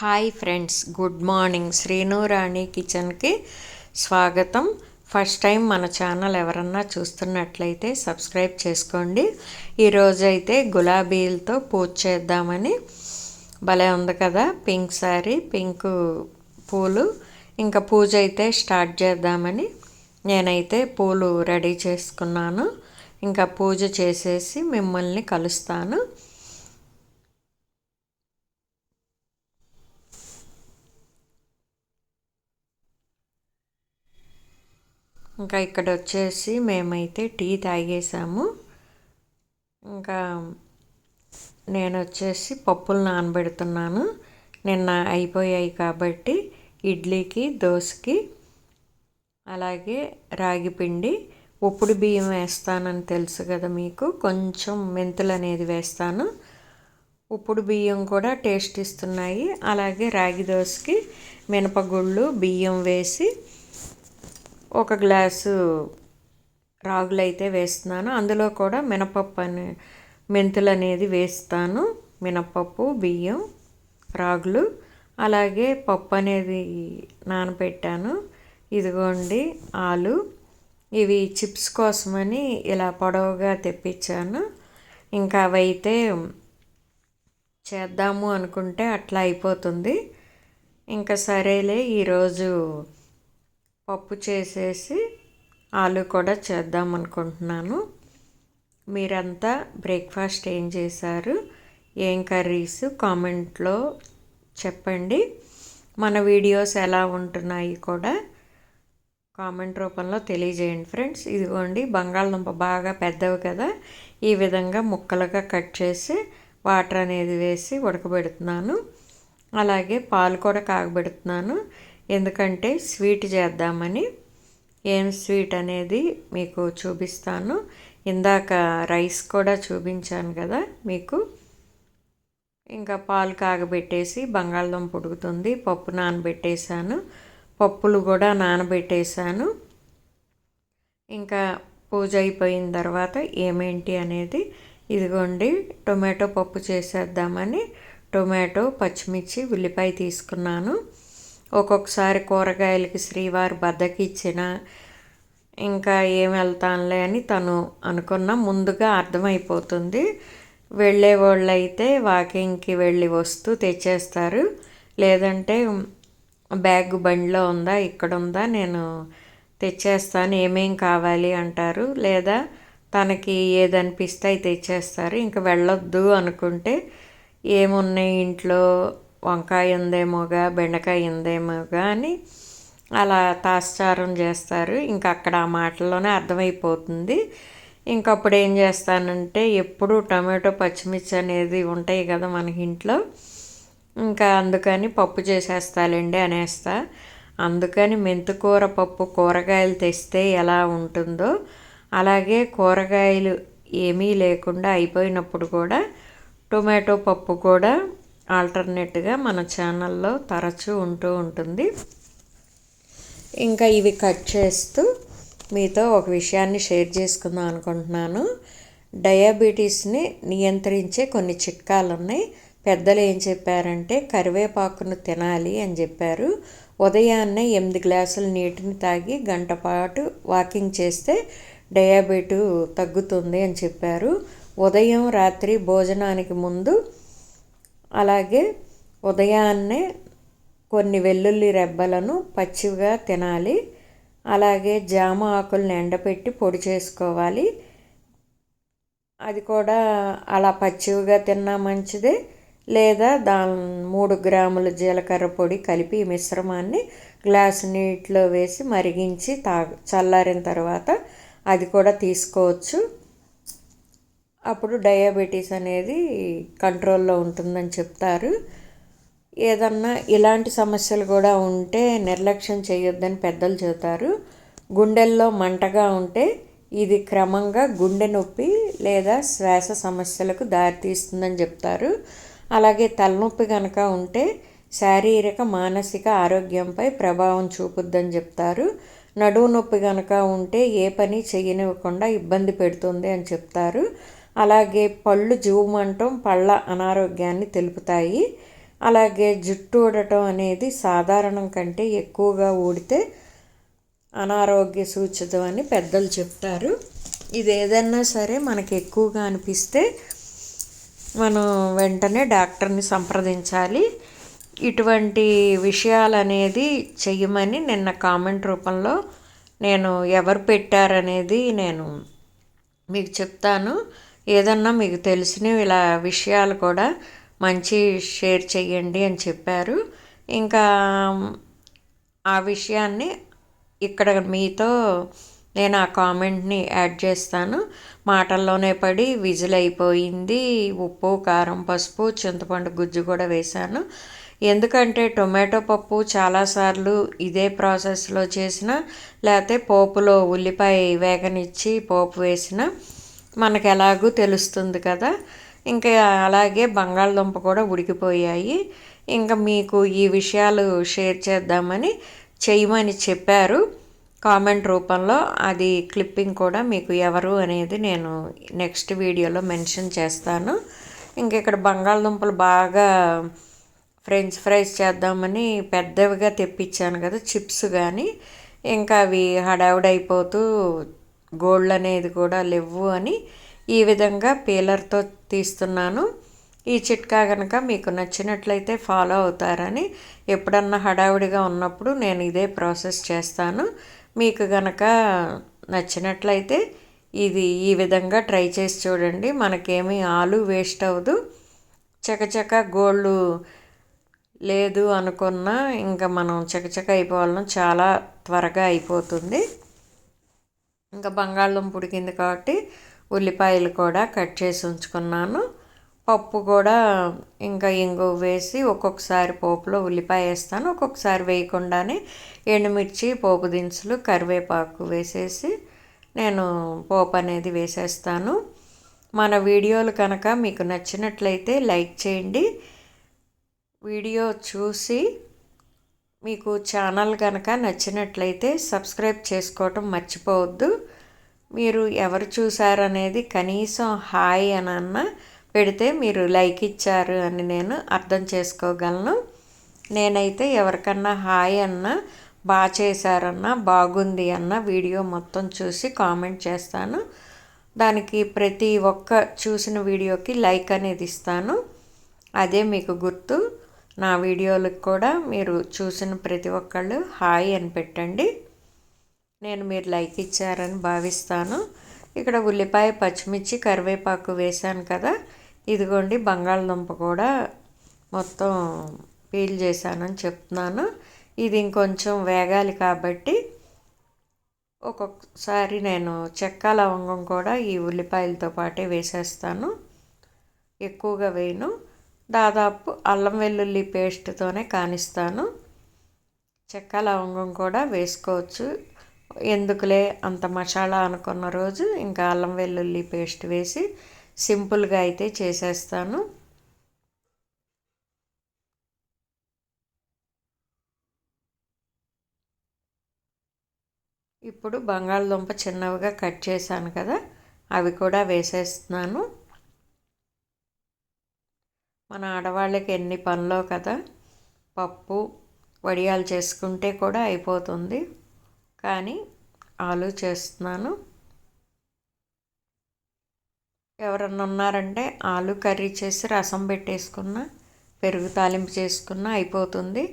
Hi friends good morning. Srinu Rani కిచెన్కి స్వాగతం. First time మన ఛానల్ ఎవరన్నా చూస్తున్నట్లయితే సబ్స్క్రైబ్ చేసుకోండి. ఈరోజు అయితే గులాబీలతో పూజ చేద్దామని. భలే ఉంది కదా పింక్ శారీ పింక్ పూలు. ఇంకా పూజ అయితే స్టార్ట్ చేద్దామని. నేనైతే పూలు రెడీ చేసుకున్నాను. ఇంకా పూజ చేసేసి మిమ్మల్ని కలుస్తాను. ఇంకా ఇక్కడ వచ్చేసి మేమైతే టీ తాగేసాము. ఇంకా నేను వచ్చేసి పప్పులు నానబెడుతున్నాను. నిన్న అయిపోయాయి కాబట్టి ఇడ్లీకి దోశకి అలాగే రాగి పిండి ఉప్పుడు బియ్యం వేస్తానని తెలుసు కదా మీకు కొంచెం మెంతులు అనేది వేస్తాను. ఉప్పుడు బియ్యం కూడా టేస్ట్ ఇస్తున్నాయి. అలాగే రాగి దోశకి మినపగుళ్ళు బియ్యం వేసి ఒక గ్లాసు రాగులు అయితే వేస్తున్నాను. అందులో కూడా మినపప్పు అనే మెంతులు అనేది వేస్తాను. మినపప్పు బియ్యం రాగులు అలాగే పప్పు అనేది నానబెట్టాను ఇదిగోండి ఆలు. ఇవి చిప్స్ కోసమని ఇలా పొడవుగా తెప్పించాను. ఇంకా అవైతే చేద్దాము అనుకుంటే అట్లా అయిపోతుంది. ఇంకా సరేలే ఈరోజు పప్పు చేసేసి ఆలు కూడా చేద్దాం అనుకుంటున్నాను. మీరంతా బ్రేక్ఫాస్ట్ ఏం చేశారు? ఏం కర్రీస్? కామెంట్లో చెప్పండి. మన వీడియోస్ ఎలా ఉంటున్నాయి కూడా కామెంట్ రూపంలో తెలియజేయండి ఫ్రెండ్స్. ఇదిగోండి బంగాళదుంప బాగా పెద్దవి కదా. ఈ విధంగా ముక్కలుగా కట్ చేసి వాటర్ అనేది వేసి ఉడకబెడుతున్నాను. అలాగే పాలు కూడా కాగబెడుతున్నాను. ఎందుకంటే స్వీట్ చేద్దామని ఏం స్వీట్ అనేది మీకు చూపిస్తాను. ఇందాక రైస్ కూడా చూపించాను కదా మీకు. ఇంకా పాలు కాగబెట్టేసి బంగాళదుంప ఉడుకుతుంది పప్పు నానబెట్టేశాను పప్పులు కూడా నానబెట్టేశాను. ఇంకా పూజ అయిపోయిన తర్వాత ఏమేంటి అనేది ఇదిగోండి టొమాటో పప్పు చేసేద్దామని టొమాటో పచ్చిమిర్చి ఉల్లిపాయ తీసుకున్నాను. ఒక్కొక్కసారి కూరగాయలకి శ్రీవారు బద్దకిచ్చిన ఇంకా ఏం వెళ్తానులే అని తను అనుకున్న. ముందుగా అర్థమైపోతుంది. వెళ్ళే వాళ్ళు అయితే వాకింగ్కి వెళ్ళి వస్తూ తెచ్చేస్తారు. లేదంటే బ్యాగ్ బండిలో ఉందా ఇక్కడ ఉందా నేను తెచ్చేస్తాను ఏమేం కావాలి అంటారు. లేదా తనకి ఏదనిపిస్తే అవి తెచ్చేస్తారు. ఇంకా వెళ్ళొద్దు అనుకుంటే ఏమున్నాయి ఇంట్లో? వంకాయ ఉందేమోగా బెండకాయ ఉందేమోగా అని అలా తాస్చారం చేస్తారు. ఇంకా అక్కడ ఆ మాటల్లోనే అర్థమైపోతుంది. ఇంకప్పుడు ఏం చేస్తానంటే ఎప్పుడు టమాటో పచ్చిమిర్చి అనేది ఉంటాయి కదా మనకి ఇంట్లో. ఇంకా అందుకని పప్పు చేసేస్తాలండి అనేస్తా. అందుకని మెంతుకూర పప్పు కూరగాయలు తెస్తే ఎలా ఉంటుందో అలాగే కూరగాయలు ఏమీ లేకుండా అయిపోయినప్పుడు కూడా టొమాటో పప్పు కూడా ఆల్టర్నేట్గా మన ఛానల్లో తరచూ ఉంటూ ఉంటుంది. ఇంకా ఇవి కట్ చేస్తూ మీతో ఒక విషయాన్ని షేర్ చేసుకుందాం అనుకుంటున్నాను. డయాబెటీస్ని నియంత్రించే కొన్ని చిట్కాలు ఉన్నాయి పెద్దలు ఏం చెప్పారంటే కరివేపాకును తినాలి అని చెప్పారు. ఉదయాన్నే ఎనిమిది గ్లాసుల నీటిని తాగి గంట పాటు వాకింగ్ చేస్తే డయాబెటు తగ్గుతుంది అని చెప్పారు. ఉదయం రాత్రి భోజనానికి ముందు అలాగే ఉదయాన్నే కొన్ని వెల్లుల్లి రెబ్బలను పచ్చివిగా తినాలి. అలాగే జామ ఆకులను ఎండపెట్టి పొడి చేసుకోవాలి. అది కూడా అలా పచ్చివిగా తిన్నా మంచిదే. లేదా దా మూడు గ్రాముల జీలకర్ర పొడి కలిపి ఈ మిశ్రమాన్ని గ్లాసు నీటిలో వేసి మరిగించి తా చల్లారిన తర్వాత అది కూడా తీసుకోవచ్చు. అప్పుడు డయాబెటీస్ అనేది కంట్రోల్లో ఉంటుందని చెప్తారు. ఏదన్నా ఇలాంటి సమస్యలు కూడా ఉంటే నిర్లక్ష్యం చేయొద్దని పెద్దలు చెబుతారు. గుండెల్లో మంటగా ఉంటే ఇది క్రమంగా గుండె నొప్పి లేదా శ్వాస సమస్యలకు దారితీస్తుందని చెప్తారు. అలాగే తలనొప్పి కనుక ఉంటే శారీరక మానసిక ఆరోగ్యంపై ప్రభావం చూపుద్దని చెప్తారు. నడువు నొప్పి కనుక ఉంటే ఏ పని చేయనివ్వకుండా ఇబ్బంది పెడుతుంది అని చెప్తారు. అలాగే పళ్ళు జీవమంటం పళ్ళ అనారోగ్యాన్ని తెలుపుతాయి. అలాగే జుట్టు ఊడటం అనేది సాధారణం కంటే ఎక్కువగా ఊడితే అనారోగ్య సూచితం అని పెద్దలు చెప్తారు. ఇది ఏదైనా సరే మనకి ఎక్కువగా అనిపిస్తే మనం వెంటనే డాక్టర్ని సంప్రదించాలి. ఇటువంటి విషయాలు అనేది చెయ్యమని నిన్న కామెంట్ రూపంలో నేను ఎవరు పెట్టారనేది నేను మీకు చెప్తాను. ఏదన్నా మీకు తెలిసిన ఇలా విషయాలు కూడా మంచి షేర్ చేయండి అని చెప్పారు. ఇంకా ఆ విషయాన్ని ఇక్కడ మీతో నేను ఆ కామెంట్ని యాడ్ చేస్తాను. మాటల్లోనే పడి విజిల్ అయిపోయింది ఉప్పు కారం పసుపు చింతపండు గుజ్జు కూడా వేశాను. ఎందుకంటే టొమాటో పప్పు చాలాసార్లు ఇదే ప్రాసెస్లో చేసిన లేకపోతే పోపులో ఉల్లిపాయ వేగనిచ్చి పోపు వేసిన మనకు ఎలాగూ తెలుస్తుంది కదా. ఇంకా అలాగే బంగాళదుంప కూడా ఉడికిపోయాయి. ఇంకా మీకు ఈ విషయాలు షేర్ చేద్దామని చేయమని చెప్పారు. కామెంట్ రూపంలో అది క్లిప్పింగ్ కూడా మీకు ఎవరు అనేది నేను నెక్స్ట్ వీడియోలో మెన్షన్ చేస్తాను. ఇంక ఇక్కడ బంగాళదుంపలు బాగా ఫ్రెంచ్ ఫ్రైస్ చేద్దామని పెద్దవిగా తెప్పించాను కదా చిప్స్ కానీ ఇంకా అవి హడావుడైపోతూ గోల్డ్ అనేది కూడా లేవు అని ఈ విధంగా పీలర్తో తీస్తున్నాను. ఈ చిట్కా కనుక మీకు నచ్చినట్లయితే ఫాలో అవుతారని ఎప్పుడన్నా హడావుడిగా ఉన్నప్పుడు నేను ఇదే ప్రాసెస్ చేస్తాను. మీకు గనక నచ్చినట్లయితే ఇది ఈ విధంగా ట్రై చేసి చూడండి. మనకేమీ ఆలు వేస్ట్ అవ్వదు. చకచక గోళ్ళు లేదు అనుకున్నా ఇంకా మనం చకచక అయిపోవాలని చాలా త్వరగా అయిపోతుంది. ఇంకా బంగాళదుంప ఉడికింది కాబట్టి ఉల్లిపాయలు కూడా కట్ చేసి ఉంచుకున్నాను. పప్పు కూడా ఇంకా ఇంగు వేసి ఒక్కొక్కసారి పోపులో ఉల్లిపాయ వేస్తాను. ఒక్కొక్కసారి వేయకుండానే ఎండుమిర్చి పోపు దినుసులు కరివేపాకు వేసేసి నేను పోపు అనేది వేసేస్తాను. మన వీడియోలు కనుక మీకు నచ్చినట్లయితే లైక్ చేయండి. వీడియో చూసి మీకు ఛానల్ కనుక నచ్చినట్లయితే సబ్స్క్రైబ్ చేసుకోవటం మర్చిపోవద్దు. మీరు ఎవరు చూసారనేది కనీసం హాయ్ అని పెడితే మీరు లైక్ ఇచ్చారు అని నేను అర్థం చేసుకోగలను. నేనైతే ఎవరికన్నా హాయ్ అన్న బాగా చేశారన్న బాగుంది అన్న వీడియో మొత్తం చూసి కామెంట్ చేస్తాను. దానికి ప్రతి ఒక్క చూసిన వీడియోకి లైక్ అనేది ఇస్తాను. అదే మీకు గుర్తు. నా వీడియోలకు కూడా మీరు చూసిన ప్రతి ఒక్కళ్ళు హాయ్ అని పెట్టండి. నేను మీరు లైక్ ఇచ్చారని భావిస్తాను. ఇక్కడ ఉల్లిపాయ పచ్చిమిర్చి కరివేపాకు వేశాను కదా. ఇదిగోండి బంగాళదుంప కూడా మొత్తం పీల్ చేశానని చెప్తున్నాను. ఇది ఇంకొంచెం వేగాలి కాబట్టి ఒక్కొక్కసారి నేను చెక్క లవంగం కూడా ఈ ఉల్లిపాయలతో పాటే వేసేస్తాను. ఎక్కువగా వేయను. దాదాపు అల్లం వెల్లుల్లి పేస్ట్తోనే కానిస్తాను. చెక్క లవంగం కూడా వేసుకోవచ్చు. ఎందుకులే అంత మసాలా అనుకున్న రోజు ఇంకా అల్లం వెల్లుల్లి పేస్ట్ వేసి సింపుల్గా అయితే చేసేస్తాను. ఇప్పుడు బంగాళదుంప చిన్నవిగా కట్ చేశాను కదా అవి కూడా వేసేస్తున్నాను. మన ఆడవాళ్ళకి ఎన్ని పనులో కదా పప్పు వడియాలు చేసుకుంటే కూడా అయిపోతుంది. కానీ ఆలు చేస్తున్నాను ఎవరన్నా ఉన్నారంటే ఆలు కర్రీ చేసి రసం పెట్టేసుకున్న పెరుగు తాలింపు చేసుకున్న అయిపోతుంది.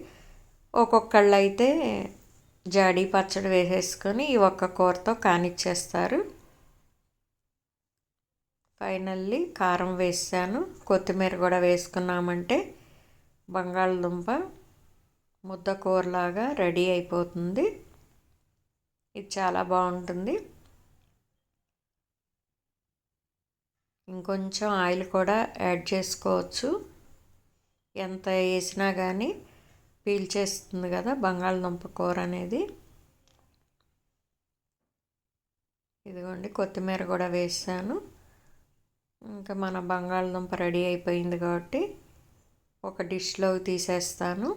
ఒక్కొక్కళ్ళు అయితే జాడీ పచ్చడి వేసేసుకొని ఈ ఒక్క కూరతో కానిచ్చేస్తారు. ఫైనల్లీ కారం వేసాను. కొత్తిమీర కూడా వేసుకున్నామంటే బంగాళదుంప ముద్ద కూరలాగా రెడీ అయిపోతుంది. ఇది చాలా బాగుంటుంది. ఇంకొంచెం ఆయిల్ కూడా యాడ్ చేసుకోవచ్చు. ఎంత వేసినా కానీ పీల్చేస్తుంది కదా బంగాళదుంప కూర అనేది. ఇదిగోండి కొత్తిమీర కూడా వేసాను. ఇంకా మన బంగాళదుంప రెడీ అయిపోయింది కాబట్టి ఒక డిష్లో తీసేస్తాను.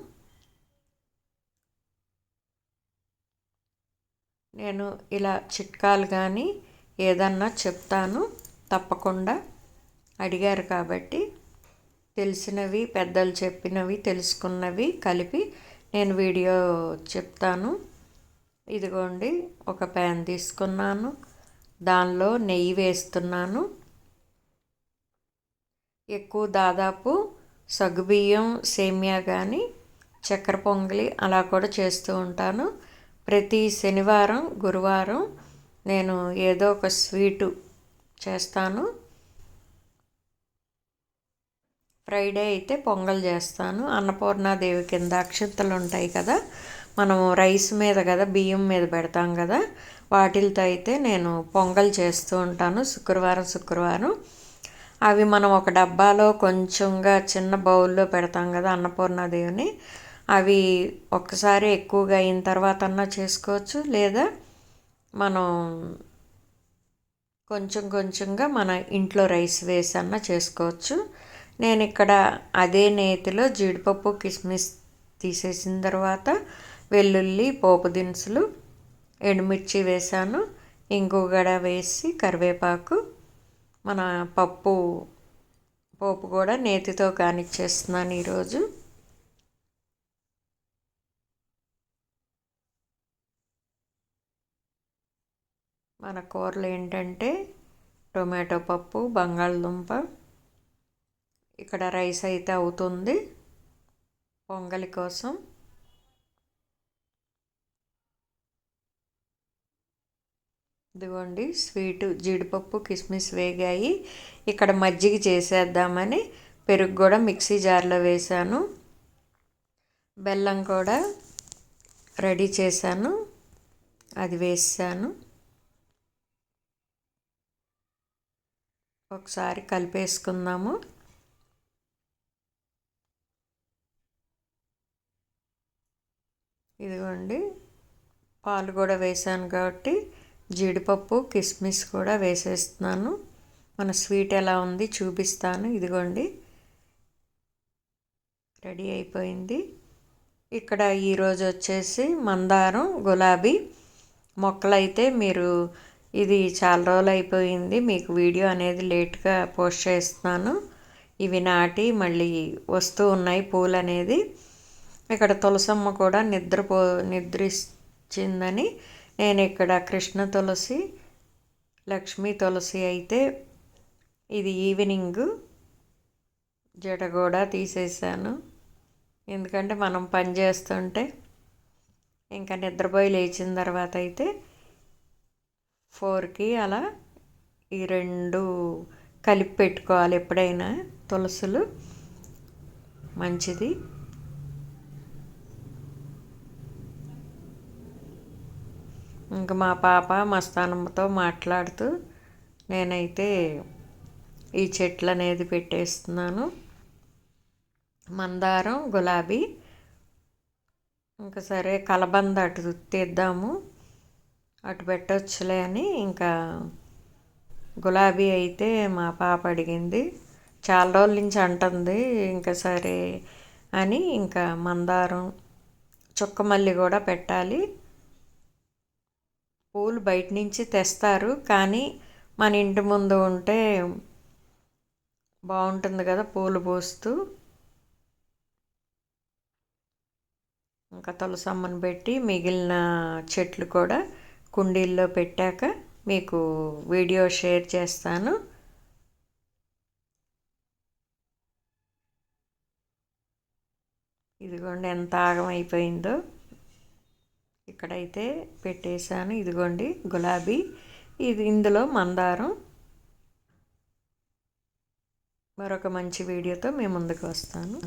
నేను ఇలా చిట్కాలు కానీ ఏదన్నా చెప్తాను తప్పకుండా అడిగారు కాబట్టి తెలిసినవి పెద్దలు చెప్పినవి తెలుసుకున్నవి కలిపి నేను వీడియో చెప్తాను. ఇదిగోండి ఒక ప్యాన్ తీసుకున్నాను. దానిలో నెయ్యి వేస్తున్నాను. ఎక్కువ దాదాపు సగ్గుబియ్యం సేమియా కానీ చక్కెర పొంగలి అలా కూడా చేస్తూ ఉంటాను. ప్రతి శనివారం గురువారం నేను ఏదో ఒక స్వీటు చేస్తాను. ఫ్రైడే అయితే పొంగల్ చేస్తాను. అన్నపూర్ణాదేవి కింద అక్షంతలు ఉంటాయి కదా మనము రైస్ మీద కదా బియ్యం మీద పెడతాం కదా వాటిలతో అయితే నేను పొంగల్ చేస్తూ ఉంటాను శుక్రవారం శుక్రవారం. అవి మనం ఒక డబ్బాలో కొంచెంగా చిన్న బౌల్లో పెడతాం కదా అన్నపూర్ణాదేవిని. అవి ఒక్కసారి ఎక్కువగా అయిన తర్వాత అన్నా చేసుకోవచ్చు. లేదా మనం కొంచెం కొంచెంగా మన ఇంట్లో రైస్ వేసి అన్న చేసుకోవచ్చు. నేను ఇక్కడ అదే నేతిలో జీడిపప్పు కిస్మిస్ తీసేసిన తర్వాత వెల్లుల్లి పోపు దినుసులు ఎండుమిర్చి వేసాను. ఇంగుగడ వేసి కరివేపాకు మన పప్పు పోపు కూడా నేతితో కానిచ్చేస్తున్నాను ఈరోజు. మన కూరలు ఏంటంటే టొమాటో పప్పు బంగాళదుంప. ఇక్కడ రైస్ అయితే అవుతుంది. పొంగలి కోసం. ఇదిగోండి స్వీటు జీడిపప్పు కిస్మిస్ వేగాయి. ఇక్కడ మజ్జిగ చేసేద్దామని పెరుగు కూడా మిక్సీ జార్లో వేసాను బెల్లం కూడా రెడీ చేశాను. అది వేసాను. ఒకసారి కలిపేసుకుందాము. ఇదిగోండి పాలు కూడా వేసాను కాబట్టి జీడిపప్పు కిస్మిస్ కూడా వేసేస్తున్నాను. మన స్వీట్ ఎలా ఉంది చూపిస్తాను. ఇదిగోండి. రెడీ అయిపోయింది. ఇక్కడ ఈరోజు వచ్చేసి మందారం గులాబీ మొక్కలైతే మీరు ఇది చాలా రోజులు అయిపోయింది. మీకు వీడియో అనేది లేట్గా పోస్ట్ చేస్తున్నాను. ఇవి నాటి మళ్ళీ వస్తూ ఉన్నాయి పూలు అనేది. ఇక్కడ తులసమ్మ కూడా నిద్రపో నిద్రిచ్చిందని నేను ఇక్కడ కృష్ణ తులసి లక్ష్మీ తులసి అయితే ఇది ఈవినింగ్ జడ కూడా తీసేసాను ఎందుకంటే మనం పని చేస్తుంటే ఇంకా నిద్రపోయి లేచిన తర్వాత అయితే ఫోర్కి అలా ఈ రెండు కలిపి పెట్టుకోవాలి ఎప్పుడైనా తులసులు. మంచిది. ఇంకా మా పాప మస్తానమ్మతో మాట్లాడుతూ నేనైతే ఈ చెట్లు అనేది పెట్టేస్తున్నాను. మందారం గులాబీ ఇంకా సరే కలబంద అటు తీద్దాము అటు పెట్టవచ్చులే అని ఇంకా గులాబీ అయితే మా పాప అడిగింది. చాలా రోజుల నుంచి అంటుంది ఇంకా సరే అని ఇంకా మందారం చుక్కమల్లి కూడా పెట్టాలి. పూలు బయట నుంచి తెస్తారు. కానీ మన ఇంటి ముందు ఉంటే బాగుంటుంది కదా పూలు పోస్తూ. ఇంకా తులసమ్మను పెట్టి మిగిలిన చెట్లు కూడా కుండీల్లో పెట్టాక మీకు వీడియో షేర్ చేస్తాను. ఇదిగోండి ఎంత ఆగమైపోయిందో. ఇక్కడైతే పెట్టేశాను. ఇదిగోండి గులాబీ. ఇది ఇందులో మందారం. మరొక మంచి వీడియోతో మేము ముందుకు వస్తాను.